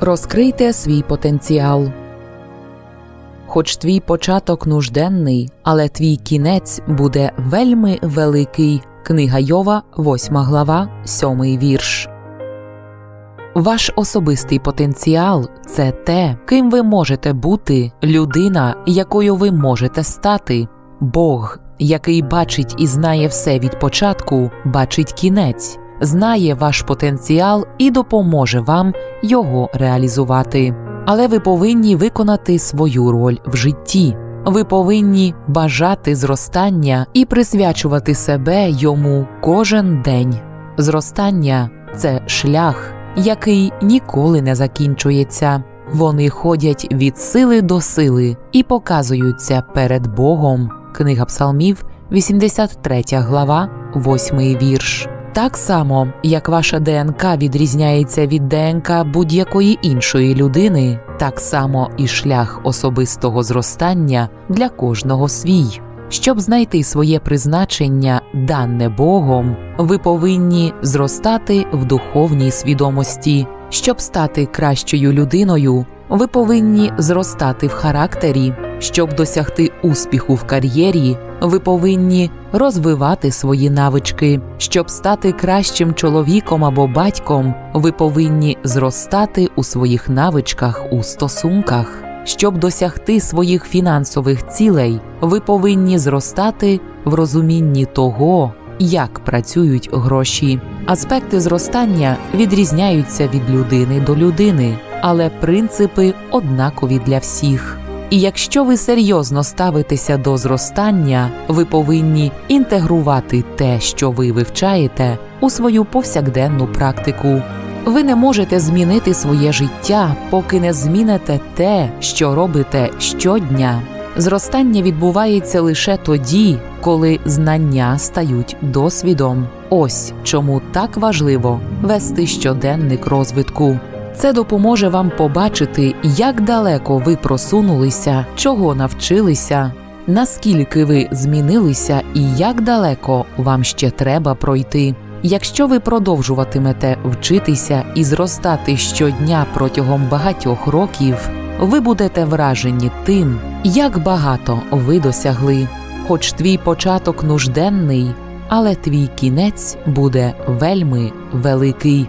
Розкрийте свій потенціал. Хоч твій початок нужденний, але твій кінець буде вельми великий. Книга Йова, 8 глава, 7 вірш. Ваш особистий потенціал це те, ким ви можете бути, людина, якою ви можете стати. Бог, який бачить і знає все від початку, бачить кінець, знає ваш потенціал і допоможе вам його реалізувати. Але ви повинні виконати свою роль в житті. Ви повинні бажати зростання і присвячувати себе йому кожен день. Зростання це шлях, який ніколи не закінчується. Вони ходять від сили до сили і показуються перед Богом. Книга Псалмів, 83 глава, 8 вірш. Так само, як ваша ДНК відрізняється від ДНК будь-якої іншої людини, так само і шлях особистого зростання для кожного свій. Щоб знайти своє призначення, дане Богом, ви повинні зростати в духовній свідомості. Щоб стати кращою людиною, ви повинні зростати в характері. Щоб досягти успіху в кар'єрі, ви повинні розвивати свої навички. Щоб стати кращим чоловіком або батьком, ви повинні зростати у своїх навичках у стосунках. Щоб досягти своїх фінансових цілей, ви повинні зростати в розумінні того, як працюють гроші. Аспекти зростання відрізняються від людини до людини, але принципи однакові для всіх. І якщо ви серйозно ставитеся до зростання, ви повинні інтегрувати те, що ви вивчаєте, у свою повсякденну практику. Ви не можете змінити своє життя, поки не зміните те, що робите щодня. Зростання відбувається лише тоді, коли знання стають досвідом. Ось чому так важливо вести щоденник розвитку. Це допоможе вам побачити, як далеко ви просунулися, чого навчилися, наскільки ви змінилися і як далеко вам ще треба пройти. Якщо ви продовжуватимете вчитися і зростати щодня протягом багатьох років, ви будете вражені тим, як багато ви досягли. Хоч твій початок нужденний, але твій кінець буде вельми великий.